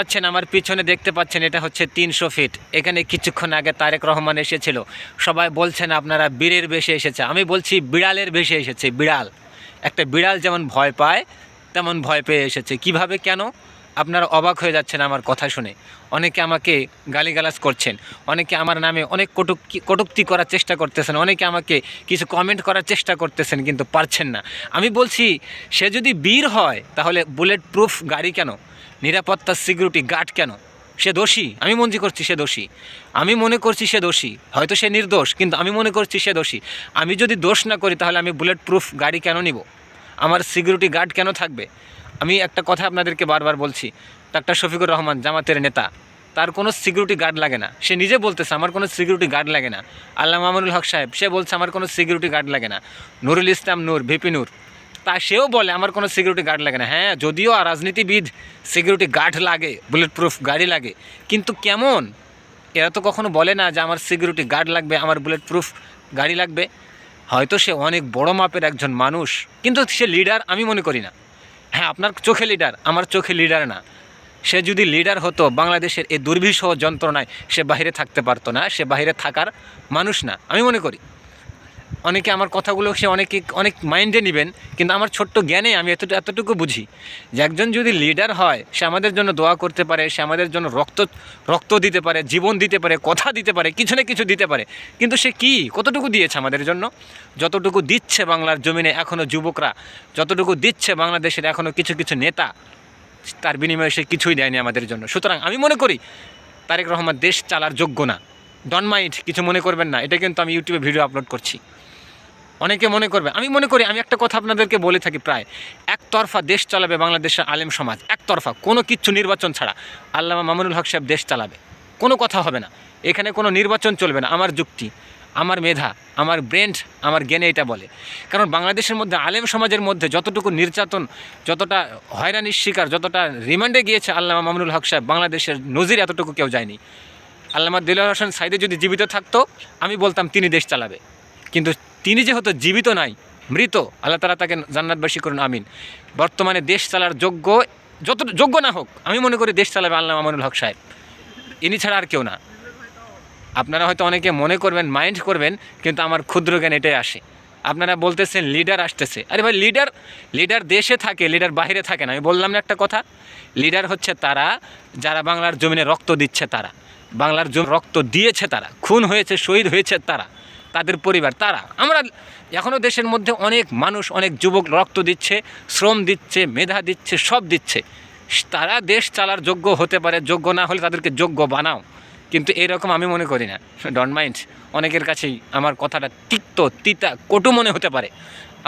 পাচ্ছেন, আমার পিছনে দেখতে পাচ্ছেন, এটা হচ্ছে তিনশো ফিট এখানে কিছুক্ষণ আগে তারেক রহমান এসেছিল। সবাই বলছেন, আপনারা বীরের বেশে এসেছে। আমি বলছি, বিড়ালের বেশে এসেছে, বিড়াল। একটা বিড়াল যেমন ভয় পায়, তেমন ভয় পেয়ে এসেছে। কীভাবে, কেন? আপনারা অবাক হয়ে যাচ্ছেন আমার কথা শুনে। অনেকে আমাকে গালিগালাজ করছেন, অনেকে আমার নামে অনেক কটুক্তি কটুক্তি করার চেষ্টা করতেছেন, অনেকে আমাকে কিছু কমেন্ট করার চেষ্টা করতেছেন, কিন্তু পারছেন না। আমি বলছি, সে যদি বীর হয়, তাহলে বুলেট প্রুফ গাড়ি কেন? নিরাপত্তা সিকিউরিটি গার্ড কেন? সে দোষী। আমি মনে করছি, সে দোষী। আমি মনে করছি সে দোষী। হয়তো সে নির্দোষ, কিন্তু আমি মনে করছি সে দোষী। আমি যদি দোষ না করি, তাহলে আমি বুলেট প্রুফ গাড়ি কেন নিব? আমার সিকিউরিটি গার্ড কেন থাকবে? আমি একটা কথা আপনাদেরকে বারবার বলছি। ডাক্তার শফিকুর রহমান, জামাতের নেতা, তার কোনো সিকিউরিটি গার্ড লাগে না। সে নিজে বলতেছে, আমার কোনো সিকিউরিটি গার্ড লাগে না। আল্লাহ মামুনুল হক সাহেব, সে বলছে, আমার কোনো সিকিউরিটি গার্ড লাগে না। নুরুল ইসলাম নূর, ভিপি নূর। তা সেও বলে, আমার কোনো সিকিউরিটি গার্ড লাগে না। হ্যাঁ যদিও রাজনীতিবিদ সিকিউরিটি গার্ড লাগে বুলেট প্রুফ গাড়ি লাগে, কিন্তু কেমন? এরা তো কখনো বলে না যে আমার সিকিউরিটি গার্ড লাগবে, আমার বুলেট প্রুফ গাড়ি লাগবে। হয়তো সে অনেক বড় মাপের একজন মানুষ, কিন্তু সে লিডার আমি মনে করি না। হ্যাঁ আপনার চোখে লিডার আমার চোখে লিডার না। সে যদি লিডার হতো, বাংলাদেশের এই দুর্বিষহ যন্ত্রণায় সে বাইরে থাকতে পারতো না, সে বাইরে থাকার মানুষ না, আমি মনে করি। অনেকে আমার কথাগুলো সে অনেকে, অনেক মাইন্ডে নেবেন, কিন্তু আমার ছোট্ট জ্ঞানে আমি এত এতটুকু বুঝি যে একজন যদি লিডার হয়, সে আমাদের জন্য দোয়া করতে পারে, সে আমাদের জন্য রক্ত রক্ত দিতে পারে, জীবন দিতে পারে, কথা দিতে পারে, কিছু না কিছু দিতে পারে। কিন্তু সে কি? কতটুকু দিয়েছে আমাদের জন্য? যতটুকু দিচ্ছে বাংলার জমিনে এখনও যুবকরা, যতটুকু দিচ্ছে বাংলাদেশের এখনও কিছু কিছু নেতা, তার বিনিময়ে সে কিছুই দেয়নি আমাদের জন্য। সুতরাং আমি মনে করি, তারেক রহমান দেশ চালার যোগ্য না। ডন মাইন্ড কিছু মনে করবেন না। এটা কিন্তু আমি ইউটিউবে ভিডিও আপলোড করছি। অনেকে মনে করবে, আমি মনে করি, আমি একটা কথা আপনাদেরকে বলে থাকি প্রায়, একতরফা দেশ চালাবে বাংলাদেশের আলেম সমাজ, একতরফা, কোনো কিচ্ছু নির্বাচন ছাড়া। আল্লামা মামুনুল হক সাহেব দেশ চালাবে, কোনো কথা হবে না। এখানে কোনো নির্বাচন চলবে না, আমার যুক্তি, আমার মেধা, আমার ব্রেন্ড, আমার জ্ঞানে এটা বলে। কারণ বাংলাদেশের মধ্যে, আলেম সমাজের মধ্যে যতটুকু নির্যাতন, যতটা হয়রানির শিকার, যতটা রিমান্ডে গিয়েছে আল্লামা মামুনুল হক সাহেব, বাংলাদেশের নজির এতটুকু কেউ যায়নি। আল্লামা দিলওয়ার হোসেন সাইদে যদি জীবিত থাকতো, আমি বলতাম, তিনি দেশ চালাবে। কিন্তু তিনি যেহেতু জীবিত নাই, মৃত, আল্লাহ তালা তাকে জান্নাতবাসী করুন, আমিন। বর্তমানে দেশ চালার যোগ্য, যত যোগ্য না হোক, আমি মনে করি দেশ চালাবে আল্লাহ মামুনুল হক সাহেব। ইনি ছাড়া আর কেউ না। আপনারা হয়তো অনেকে মনে করবেন, মাইন্ড করবেন, কিন্তু আমার ক্ষুদ্র জ্ঞান এটাই আসে। আপনারা বলতেছেন, লিডার আসতেছে। আরে ভাই, লিডার লিডার দেশে থাকে, লিডার বাইরে থাকে না। আমি বললাম না একটা কথা, লিডার হচ্ছে তারা, যারা বাংলার জমিনে রক্ত দিচ্ছে তারা। বাংলার জমি রক্ত দিয়েছে তারা, খুন হয়েছে, শহীদ হয়েছে তারা। তাদের পরিবার, তারা। আমরা এখনও দেশের মধ্যে অনেক মানুষ, অনেক যুবক রক্ত দিচ্ছে, শ্রম দিচ্ছে, মেধা দিচ্ছে, সব দিচ্ছে। তারা দেশ চালার যোগ্য হতে পারে, যোগ্য না হলে তাদেরকে যোগ্য বানাও। কিন্তু এরকম আমি মনে করি না। ডন মাইন্ড অনেকের কাছেই আমার কথাটা তিক্ত, তিতা, কটু মনে হতে পারে।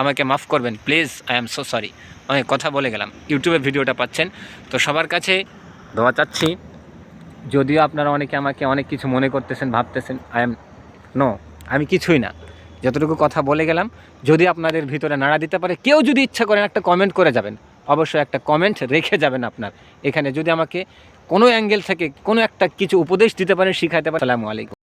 আমাকে মাফ করবেন please I am so sorry অনেক কথা বলে গেলাম। ইউটিউবে ভিডিওটা পাচ্ছেন। তো সবার কাছে দোয়া চাচ্ছি। যদিও আপনারা অনেকে আমাকে অনেক কিছু মনে করতেছেন, ভাবতেছেন আই এম নো আমি কিছুই না। যতটুকু কথা বলে গেলাম, যদি আপনাদের ভিতরে নাড়া দিতে পারে, কেউ যদি ইচ্ছা করেন একটা কমেন্ট করে যাবেন, অবশ্যই একটা কমেন্ট রেখে যাবেন আপনার। এখানে যদি আমাকে কোনো অ্যাঙ্গেল থেকে কোনো একটা কিছু উপদেশ দিতে পারেন, শিখাইতে পারেন সালামু আলাইকুম।